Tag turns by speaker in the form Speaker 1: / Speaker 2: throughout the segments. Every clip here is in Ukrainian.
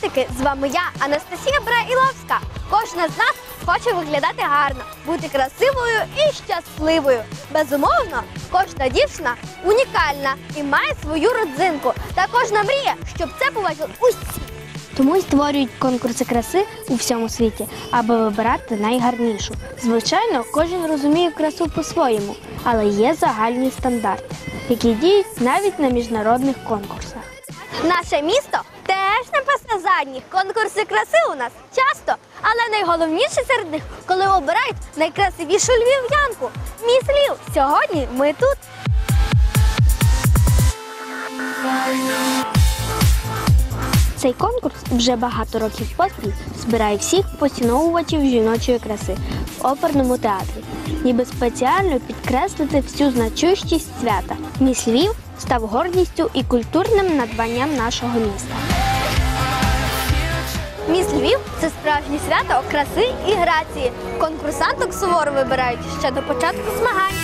Speaker 1: політики! З вами я, Анастасія Браїловська. Кожна з нас хоче виглядати гарно, бути красивою і щасливою. Безумовно, кожна дівчина унікальна і має свою родзинку. Та кожна мріє, щоб це побачили усі.
Speaker 2: Тому й створюють конкурси краси у всьому світі, аби вибирати найгарнішу. Звичайно, кожен розуміє красу по-своєму, але є загальні стандарти, які діють навіть на міжнародних конкурсах.
Speaker 1: Наше місто задніх. Конкурси краси у нас часто, але найголовніше серед них, коли обирають найкрасивішу львів'янку. Міс Львів. Сьогодні ми тут.
Speaker 2: Цей конкурс вже багато років поспіль збирає всіх поціновувачів жіночої краси в оперному театрі, ніби спеціально підкреслити всю значущість свята. Міс Львів став гордістю і культурним надбанням нашого міста.
Speaker 1: Міс Львів це справжнє свято краси і грації. Конкурсанток суворо вибирають ще до початку змагань.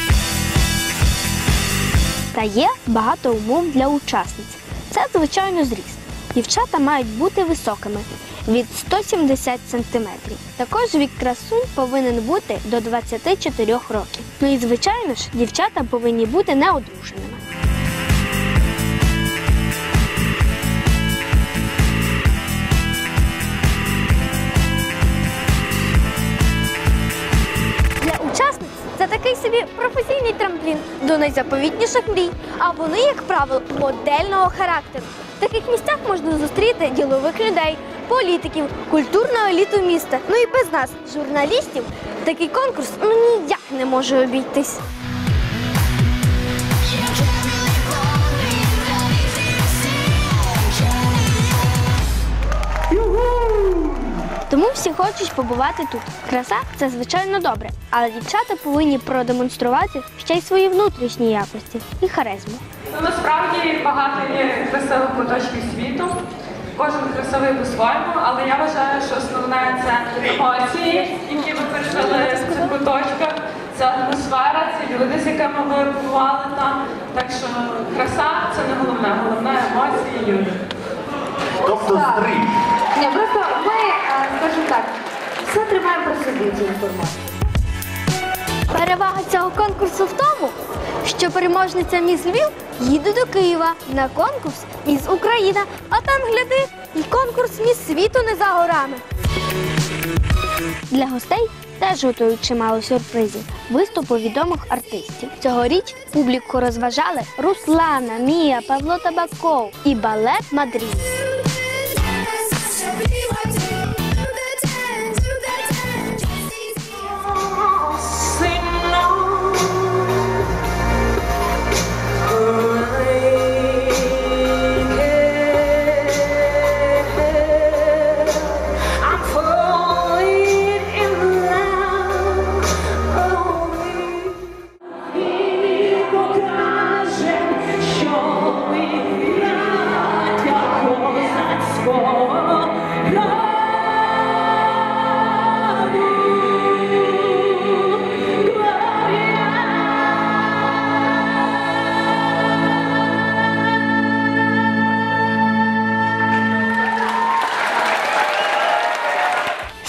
Speaker 2: Та є багато умов для учасниць. Це, звичайно, зріст. Дівчата мають бути високими від 170 см. Також вік красунь повинен бути до 24 років. Ну і звичайно ж, дівчата повинні бути неодруженими.
Speaker 1: Такий собі професійний трамплін до найзаповітніших мрій. А вони, як правило, модельного характеру. В таких місцях можна зустріти ділових людей, політиків, культурну еліту міста. Ну і без нас, журналістів, такий конкурс ну ніяк не може обійтись.
Speaker 2: Тому всі хочуть побувати тут. Краса це звичайно добре, але дівчата повинні продемонструвати ще й свої внутрішні якості і харизму.
Speaker 3: Ну, насправді багато є красивих куточків світу. Кожен красивий по-своєму, але я вважаю, що основне це емоції, які ви пережили в цих куточках. Це атмосфера, це люди, з якими ви побували там. Так що краса це не головне, головне емоції і люди.
Speaker 4: Тобто стрій.
Speaker 5: Все тримаємо при собі цю інформацію.
Speaker 1: Перевага цього конкурсу в тому, що переможниця Міс Львів їде до Києва на конкурс Міс Україна, а там гляди, і конкурс Міс світу не за горами.
Speaker 2: Для гостей теж готують чимало сюрпризів, виступу відомих артистів. Цьогоріч публіку розважали Руслана, Мія, Павло Табаков і балет Мадрид.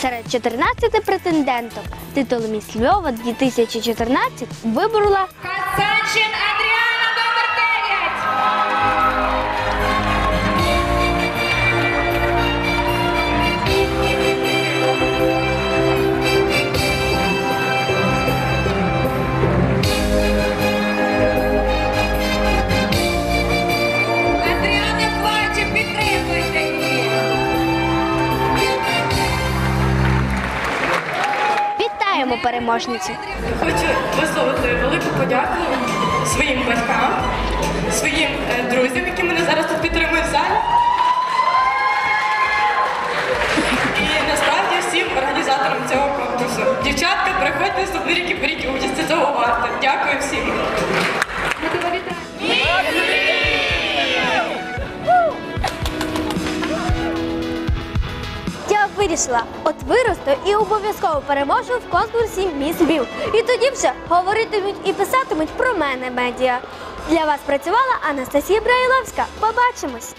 Speaker 2: Серед 14 претенденток титул Міс Львова 2014 виборола
Speaker 6: Хасанчин Адріана
Speaker 2: Вітаємо переможницю!
Speaker 3: Хочу висловити велику подяку своїм батькам, своїм е, друзям, які мене зараз тут підтримують в залі. І насправді всім організаторам цього конкурсу. Дівчатка, приходьте наступний рік і беріть участь, це цього варто. Дякую всім.
Speaker 5: Ми тебе вітаємо.
Speaker 1: Вирішила, от виросту і обов'язково переможу в конкурсі Міс Львів. І тоді вже говоритимуть і писатимуть про мене медіа. Для вас працювала Анастасія Браїловська. Побачимось!